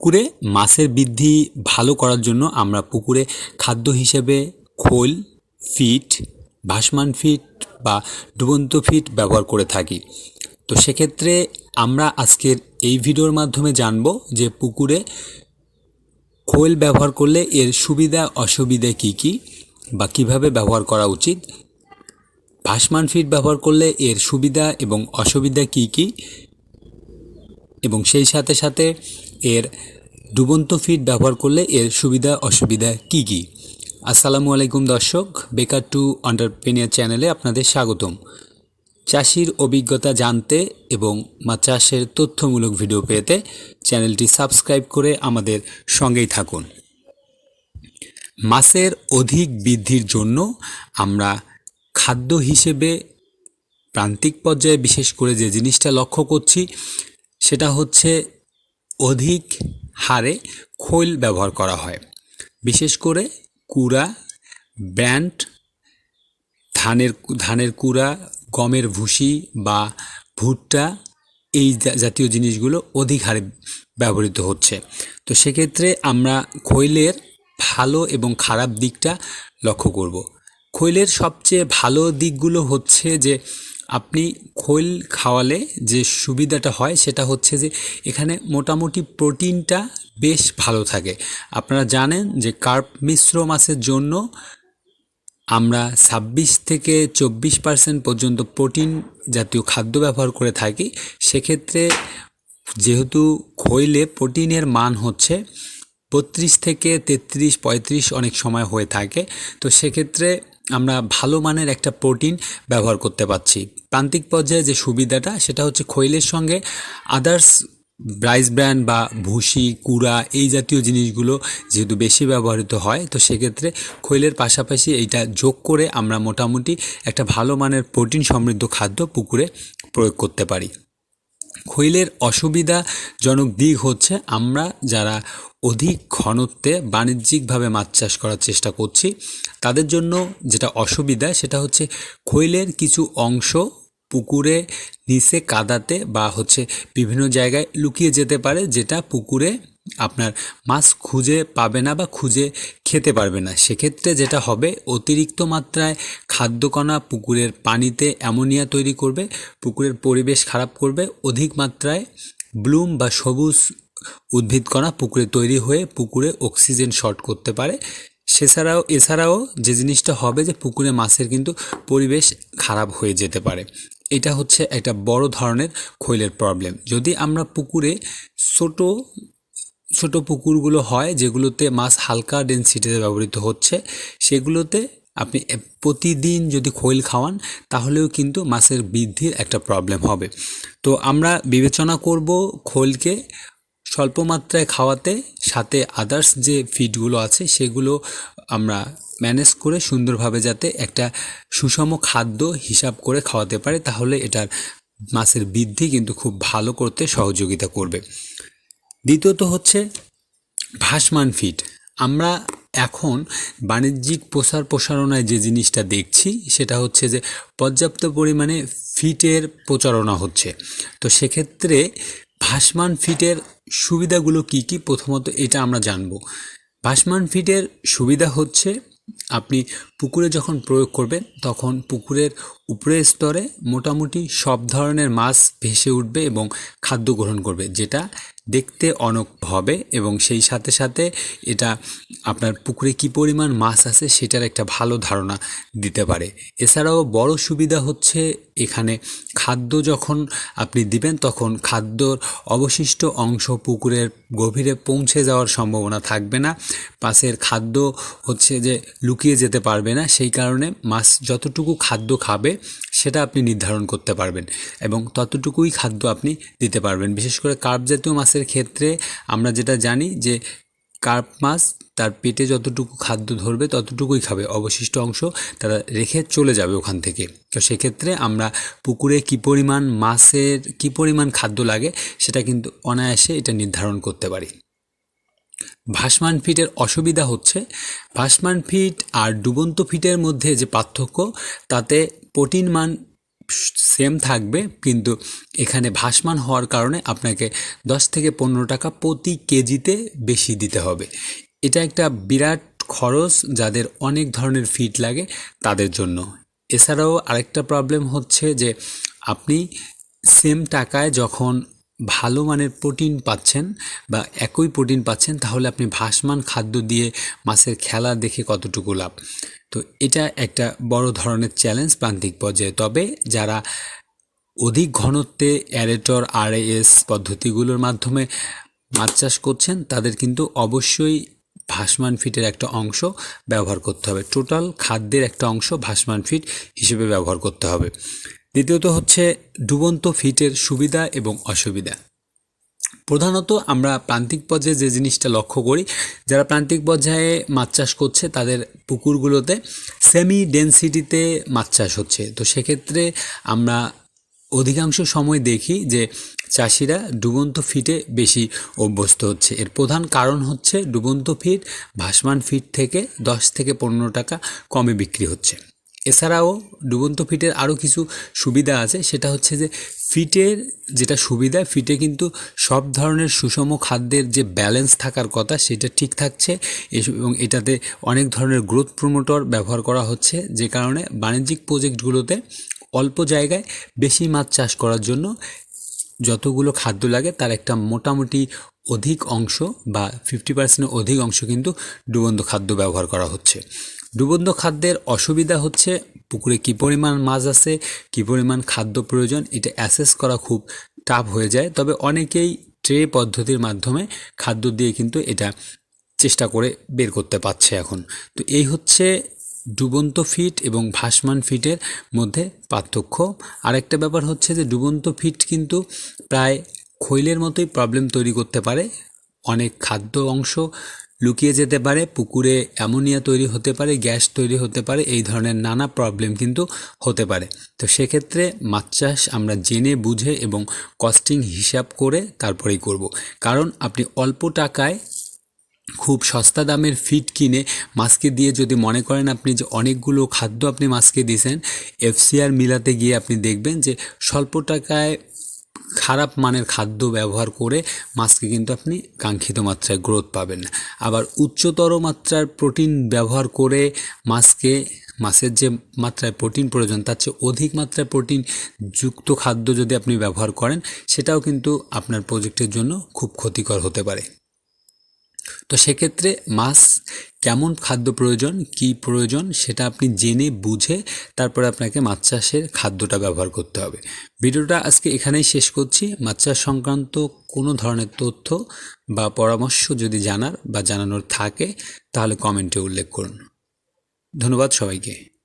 পুকুরে মাছের বৃদ্ধি ভালো করার জন্য আমরা পুকুরে খাদ্য হিসেবে খোল, ফিট, ভাসমান ফিট বা ডুবন্ত ফিট ব্যবহার করে থাকি। তো সেক্ষেত্রে আমরা আজকের এই ভিডিওর মাধ্যমে জানব যে পুকুরে খোল ব্যবহার করলে এর সুবিধা, অসুবিধা কী কী বা কীভাবে ব্যবহার করা উচিত, ভাসমান ফিট ব্যবহার করলে এর সুবিধা এবং অসুবিধা কী কী, এবং সেই সাথে সাথে এর ডুবন্ত ফিড ব্যবহার করলে এর সুবিধা, অসুবিধা কী কী? আসসালামু আলাইকুম দর্শক, বেকার টু আন্টারপ্রেনিয়ার চ্যানেলে আপনাদের স্বাগতম। চাষির অভিজ্ঞতা জানতে এবং মা চাষের তথ্যমূলক ভিডিও পেতে চ্যানেলটি সাবস্ক্রাইব করে আমাদের সঙ্গেই থাকুন। মাছের অধিক বৃদ্ধির জন্য আমরা খাদ্য হিসেবে প্রান্তিক পর্যায়ে বিশেষ করে যে জিনিসটা লক্ষ্য করছি, সেটা হচ্ছে অধিক হারে খৈল ব্যবহার করা হয়। বিশেষ করে কুড়া ব্যান্ড ধানের ধানের কুড়া, গমের ভুসি বা ভুট্টা এই জাতীয় জিনিসগুলো অধিক হারে ব্যবহৃত হচ্ছে। তো সেক্ষেত্রে আমরা খৈলের ভালো এবং খারাপ দিকটা লক্ষ্য করব। খৈলের সবচেয়ে ভালো দিকগুলো হচ্ছে যে আপনি খৈল খাওয়ালে যে সুবিধাটা হয় সেটা হচ্ছে যে এখানে মোটামুটি প্রোটিনটা বেশ ভালো থাকে। আপনারা জানেন যে কার্প মিশ্র মাছের জন্য আমরা ছাব্বিশ থেকে চব্বিশ পার্সেন্ট পর্যন্ত প্রোটিন জাতীয় খাদ্য ব্যবহার করে থাকি। সেক্ষেত্রে যেহেতু খৈলে প্রোটিনের মান হচ্ছে বত্রিশ থেকে তেত্রিশ, পঁয়ত্রিশ অনেক সময় হয়ে থাকে। তো সেক্ষেত্রে আমরা ভালো মানের একটা প্রোটিন ব্যবহার করতে পারছি। প্রান্তিক পর্যায়ে যে সুবিধাটা, সেটা হচ্ছে খৈলের সঙ্গে আদার্স রাইস ব্র্যান্ড বা ভুসি, কুড়া, এই জাতীয় জিনিসগুলো যেহেতু বেশি ব্যবহৃত হয়, তো সেক্ষেত্রে খৈলের পাশাপাশি এইটা যোগ করে আমরা মোটামুটি একটা ভালো মানের প্রোটিন সমৃদ্ধ খাদ্য পুকুরে প্রয়োগ করতে পারি। খৈলের অসুবিধাজনক দিক হচ্ছে আমরা যারা অধিক ঘনত্বে বাণিজ্যিকভাবে মাছ চাষ করার চেষ্টা করছি। তাদের জন্য যেটা অসুবিধা, সেটা হচ্ছে খৈলের কিছু অংশ পুকুরে নিচে কাদাতে বা হচ্ছে বিভিন্ন জায়গায় লুকিয়ে যেতে পারে, যেটা পুকুরে আপনার মাছ খুঁজে পাবে না বা খুঁজে খেতে পারবে না। সেক্ষেত্রে যেটা হবে, অতিরিক্ত মাত্রায় খাদ্যকণা পুকুরের পানিতে অ্যামোনিয়া তৈরি করবে, পুকুরের পরিবেশ খারাপ করবে, অধিক মাত্রায় ব্লুম বা সবুজ উদ্ভিদকণা পুকুরে তৈরি হয়ে পুকুরে অক্সিজেন শর্ট করতে পারে। সেছাড়াও এছাড়াও যে জিনিসটা হবে যে পুকুরে মাছের কিন্তু পরিবেশ খারাপ হয়ে যেতে পারে। এটা হচ্ছে একটা বড় ধরনের খৈলের প্রবলেম যদি আমরা পুকুরে ছোট ছোট পুকুরগুলো হয়, যেগুলোতে মাছ হালকা ডেন্সিটিতে ব্যবহৃত হচ্ছে, সেগুলোতে আপনি প্রতিদিন যদি খৈল খাওয়ান, তাহলেও কিন্তু মাছের বৃদ্ধির একটা প্রবলেম হবে। তো আমরা বিবেচনা করব খোলকে স্বল্প মাত্রায় খাওয়াতে, সাথে আদার্স যে ফিডগুলো আছে সেগুলো আমরা ম্যানেজ করে সুন্দরভাবে যাতে একটা সুষম খাদ্য হিসাব করে খাওয়াতে পারে, তাহলে এটার মাছের বৃদ্ধি কিন্তু খুব ভালো করতে সহযোগিতা করবে। দ্বিতীয়ত হচ্ছে ভাসমান ফিড আমরা এখন বাণিজ্যিক প্রসার প্রসারণায় যে জিনিসটা দেখছি, সেটা হচ্ছে যে পর্যাপ্ত পরিমাণে ফিটের প্রচারণা হচ্ছে। তো সেক্ষেত্রে ভাসমান ফিটের সুবিধাগুলো কি কি? প্রথমত এটা আমরা জানব। ভাসমান ফিটের সুবিধা হচ্ছে, আপনি পুকুরে যখন প্রয়োগ করবেন, তখন পুকুরের উপরের স্তরে মোটামুটি সব ধরনের মাছ ভেসে উঠবে এবং খাদ্য গ্রহণ করবে, যেটা দেখতে অনক হবে এবং সেই সাথে সাথে এটা আপনার পুকুরে কী পরিমাণ মাছ আছে সেটার একটা ভালো ধারণা দিতে পারে। এছাড়াও বড় সুবিধা হচ্ছে এখানে খাদ্য যখন আপনি দিবেন তখন খাদ্যর অবশিষ্ট অংশ পুকুরের গভীরে পৌঁছে যাওয়ার সম্ভাবনা থাকবে না। পাশের খাদ্য হচ্ছে যে লুকিয়ে যেতে পারবে না। সেই কারণে মাছ যতটুকু খাদ্য খাবে সেটা আপনি নির্ধারণ করতে পারবেন এবং ততটুকুই খাদ্য আপনি দিতে পারবেন। বিশেষ করে কার্প জাতীয় মাছের ক্ষেত্রে আমরা যেটা জানি যে কার্প মাছ তার পেটে যতটুকু খাদ্য ধরবে ততটুকুই খাবে। অবশিষ্ট অংশ তারা রেখে চলে যাবে ওখান থেকে। তো সেক্ষেত্রে আমরা পুকুরে কী পরিমাণ মাছের, কী পরিমাণ খাদ্য লাগে সেটা কিন্তু অনায়াসে এটা নির্ধারণ করতে পারি। ভাসমান ফিটের অসুবিধা হচ্ছে। ভাসমান ফিট আর ডুবন্ত ফিটের মধ্যে যে পার্থক্য, তাতে প্রোটিন মান সেম থাকবে, কিন্তু এখানে ভাসমান হওয়ার কারণে আপনাকে দশ থেকে পনেরো টাকা প্রতি কেজিতে বেশি দিতে হবে। এটা একটা বিরাট খরচ যাদের অনেক ধরনের ফিড লাগে তাদের জন্য। এছাড়াও আরেকটা প্রবলেম হচ্ছে যে আপনি সেম টাকায় যখন ভালো মানের প্রোটিন পাচ্ছেন বা একই প্রোটিন পাচ্ছেন, তাহলে আপনি ভাসমান খাদ্য দিয়ে মাছের খেলা দেখে কতটুকু লাভ? তো এটা একটা বড় ধরনের চ্যালেঞ্জ প্রান্তিক পর্যায়ে। তবে যারা অধিক ঘনত্বে অ্যারেটর, আরএএস পদ্ধতিগুলোর মাধ্যমে মাছ চাষ করছেন, তাদের কিন্তু অবশ্যই ভাসমান ফিটের একটা অংশ ব্যবহার করতে হবে। টোটাল খাদ্যের একটা অংশ ভাসমান ফিট হিসেবে ব্যবহার করতে হবে। দ্বিতীয়ত হচ্ছে ডুবন্ত ফিটের সুবিধা এবং অসুবিধা। প্রধানত আমরা প্রান্তিক পর্যায়ে যে জিনিসটা লক্ষ্য করি, যারা প্রান্তিক পর্যায়ে মাছ চাষ করছে তাদের পুকুরগুলোতে সেমি ডেন্সিটিতে মাছ চাষ হচ্ছে। তো সেক্ষেত্রে আমরা অধিকাংশ সময় দেখি যে চাষিরা ডুবন্ত ফিটে বেশি অভ্যস্ত হচ্ছে। এর প্রধান কারণ হচ্ছে ডুবন্ত ফিট, ভাসমান ফিট থেকে দশ থেকে পনেরো টাকা কমে বিক্রি হচ্ছে। এছাড়াও ডুবন্ত ফিটের আরও কিছু সুবিধা আছে, সেটা হচ্ছে যে ফিটের যেটা সুবিধা, ফিটে কিন্তু সব ধরনের সুষম খাদ্যের যে ব্যালেন্স থাকার কথা সেটা ঠিক থাকছে এবং এটাতে অনেক ধরনের গ্রোথ প্রমোটর ব্যবহার করা হচ্ছে, যে কারণে বাণিজ্যিক প্রজেক্টগুলোতে অল্প জায়গায় বেশি মাছ চাষ করার জন্য যতগুলো খাদ্য লাগে তার একটা মোটামুটি অধিক অংশ বা ফিফটি পার্সেন্টের অধিক অংশ কিন্তু ডুবন্ত খাদ্য ব্যবহার করা হচ্ছে। ডুবন্ত খাদ্যের অসুবিধা হচ্ছে, পুকুরে কী পরিমাণ মাছ আছে, কী পরিমাণ খাদ্য প্রয়োজন, এটা অ্যাসেস করা খুব টাফ হয়ে যায়। তবে অনেকেই ট্রে পদ্ধতির মাধ্যমে খাদ্য দিয়ে কিন্তু এটা চেষ্টা করে বের করতে পারছে এখন। তো এই হচ্ছে ডুবন্ত ফিট এবং ভাসমান ফিটের মধ্যে পার্থক্য। আরেকটা ব্যাপার হচ্ছে যে ডুবন্ত ফিট কিন্তু প্রায় খৈলের মতোই প্রবলেম তৈরি করতে পারে। অনেক খাদ্য অংশ লুকিয়ে যেতে পারে, পুকুরে অ্যামোনিয়া তৈরি হতে পারে, গ্যাস তৈরি হতে পারে, এই ধরনের নানা প্রবলেম কিন্তু হতে পারে। তো সেক্ষেত্রে মাছ চাষ আমরা জেনে, বুঝে এবং কস্টিং হিসাব করে তারপরেই করব। কারণ আপনি অল্প টাকায় খুব সস্তা দামের ফিড কিনে মাছকে দিয়ে যদি মনে করেন আপনি যে অনেকগুলো খাদ্য আপনি মাছকে দিয়েছেন এফসিআর মিলাতে গিয়ে আপনি দেখবেন যে স্বল্প টাকায় খারাপ মানের খাদ্য ব্যবহার করে মাছকে কিন্তু আপনি কাঙ্ক্ষিত মাত্রায় গ্রোথ পাবেন। না আবার উচ্চতর মাত্রার প্রোটিন ব্যবহার করে মাছকে, মাছের যে মাত্রায় প্রোটিন প্রয়োজন, তার চেয়ে অধিক মাত্রায় প্রোটিন যুক্ত খাদ্য যদি আপনি ব্যবহার করেন, সেটাও কিন্তু আপনার প্রজেক্টের জন্য খুব ক্ষতিকর হতে পারে। তো সেক্ষেত্রে মাছ কেমন খাদ্য প্রয়োজন, কি প্রয়োজন সেটা আপনি জেনে বুঝে তারপরে আপনাকে মাছ চাষের খাদ্যটা ব্যবহার করতে হবে। ভিডিওটা আজকে এখানেই শেষ করছি। মাছ চাষ সংক্রান্ত কোনো ধরনের তথ্য বা পরামর্শ যদি জানার বা জানানোর থাকে তাহলে কমেন্টে উল্লেখ করুন। ধন্যবাদ সবাইকে।